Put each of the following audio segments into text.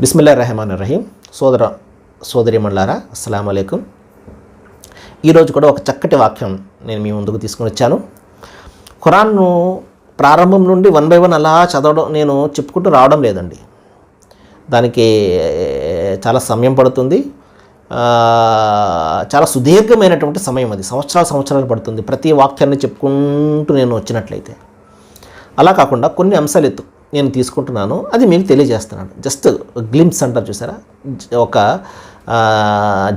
బిస్మిల్లా రెహమాన్ రహీం సోదర సోదరి మండలారా అస్సలం అయికం ఈరోజు కూడా ఒక చక్కటి వాక్యం నేను మీ ముందుకు తీసుకొని వచ్చాను. ఖురాన్ను ప్రారంభం నుండి వన్ బై వన్ అలా చదవడం నేను చెప్పుకుంటూ రావడం లేదండి. దానికి చాలా సమయం పడుతుంది. చాలా సుదీర్ఘమైనటువంటి సమయం అది. సంవత్సరాల సంవత్సరాలు పడుతుంది. ప్రతి వాక్యాన్ని చెప్పుకుంటూ నేను వచ్చినట్లయితే. అలా కాకుండా కొన్ని అంశాలు ఎత్తు నేను తీసుకుంటున్నాను. అది మీకు తెలియజేస్తున్నాను. జస్ట్ గ్లిమ్స్ అంటారు చూసారా? ఒక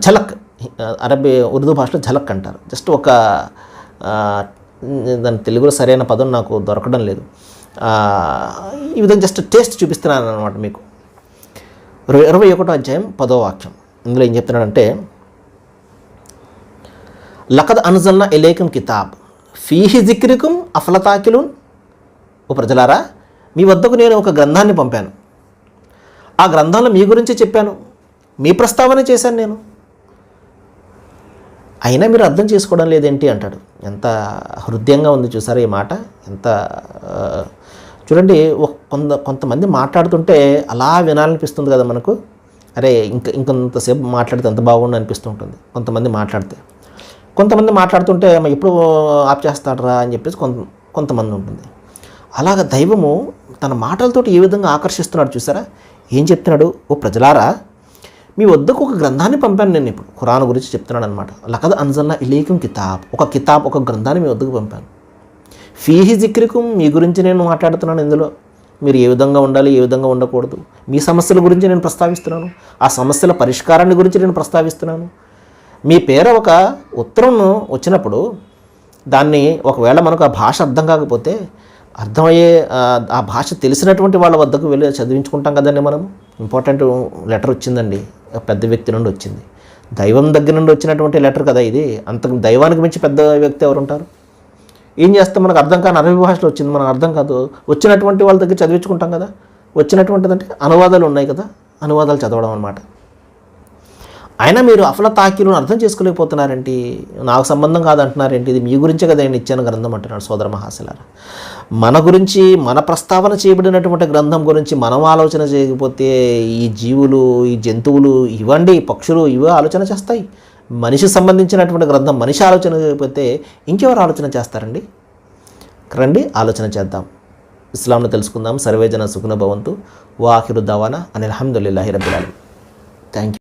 ఝలక్ అరబీ ఉర్దూ భాషలో ఝలక్ అంటారు. జస్ట్ ఒక దాని తెలుగులో సరైన పదం నాకు దొరకడం లేదు. ఈ విధంగా జస్ట్ టేస్ట్ చూపిస్తున్నాను అనమాట మీకు. ఇరవై ఒకటో అధ్యాయం పదో వాక్యం. ఇందులో ఏం చెప్తున్నాడంటే లకద్ అనుజన్న ఎలేకం కితాబ్. ఫీహి జిక్రికుం అఫలతాకిలున్. ఓ ప్రజలారా మీ వద్దకు నేను ఒక గ్రంథాన్ని పంపాను. ఆ గ్రంథంలో మీ గురించి చెప్పాను. మీ ప్రస్తావన చేశాను నేను. అయినా మీరు అర్థం చేసుకోవడం లేదేంటి అంటాడు. ఎంత హృదయంగా ఉంది చూసారా ఈ మాట? ఎంత చూడండి ఒక కొంత కొంతమంది మాట్లాడుతుంటే అలా వినాలనిపిస్తుంది కదా మనకు. అరే ఇంక ఇంకొంతసేపు మాట్లాడితే ఎంత బాగుండు అనిపిస్తూ ఉంటుంది కొంతమంది మాట్లాడితే. కొంతమంది మాట్లాడుతుంటే ఎప్పుడు ఆప్ చేస్తాడరా? అని చెప్పేసి కొంత కొంతమంది ఉంటుంది. అలాగ దైవము తన మాటలతోటి ఏ విధంగా ఆకర్షిస్తున్నాడు చూసారా? ఏం చెప్తున్నాడు? ఓ ప్రజలారా మీ వద్దకు ఒక గ్రంథాన్ని పంపాను నేను ఇప్పుడు. ఖురాన్ గురించి చెప్తున్నాను అనమాట లకద్ అన్జల్నా ఇలేకం కితాబ్. ఒక కితాబ్ ఒక గ్రంథాన్ని మీ వద్దకు పంపాను. ఫీహి జిక్రికుం మీ గురించి నేను మాట్లాడుతున్నాను ఇందులో. మీరు ఏ విధంగా ఉండాలి ఏ విధంగా ఉండకూడదు. మీ సమస్యల గురించి నేను ప్రస్తావిస్తున్నాను. ఆ సమస్యల పరిష్కారాన్ని గురించి నేను ప్రస్తావిస్తున్నాను. మీ పేర ఒక ఉత్తరం వచ్చినప్పుడు దాన్ని ఒకవేళ మనకు ఆ భాష అర్థం కాకపోతే అర్థమయ్యే ఆ, భాష తెలిసినటువంటి వాళ్ళ వద్దకు వెళ్ళి చదివించుకుంటాం కదండి మనం ఇంపార్టెంట్ లెటర్ వచ్చిందండి. పెద్ద వ్యక్తి నుండి వచ్చింది. దైవం దగ్గర నుండి వచ్చినటువంటి లెటర్ కదా ఇది. అంతకు దైవానికి మించి పెద్ద వ్యక్తి ఎవరు ఉంటారు ఏం చేస్తాం మనకు అర్థం కాని అరబీ భాషలో వచ్చింది? మనకు అర్థం కాదు. వచ్చినటువంటి వాళ్ళ దగ్గర చదివించుకుంటాం కదా? వచ్చినటువంటిది అంటే అనువాదాలు ఉన్నాయి కదా? అనువాదాలు చదవడం అనమాట అయినా మీరు అఫల తాకీలను అర్థం చేసుకోలేకపోతున్నారేంటి? నాకు సంబంధం కాదంటున్నారేంటి? ఇది మీ గురించే కదా నేను ఇచ్చాను గ్రంథం అంటున్నాడు సోదర మహాశిలారా. మన గురించి మన ప్రస్తావన చేయబడినటువంటి గ్రంథం గురించి మనం ఆలోచన చేయకపోతే ఈ జీవులు ఈ జంతువులు ఇవ్వండి పక్షులు ఇవే ఆలోచన చేస్తాయి. మనిషికి సంబంధించినటువంటి గ్రంథం మనిషి ఆలోచన చేయకపోతే ఇంకెవరు ఆలోచన చేస్తారండి? రండి ఆలోచన చేద్దాం. ఇస్లాంను తెలుసుకుందాం. సర్వేజన సుఖన భవంతు. వాహిరు దవానా. అని అల్హమ్దుల్లాహి రబ్బిల్ థ్యాంక్ యూ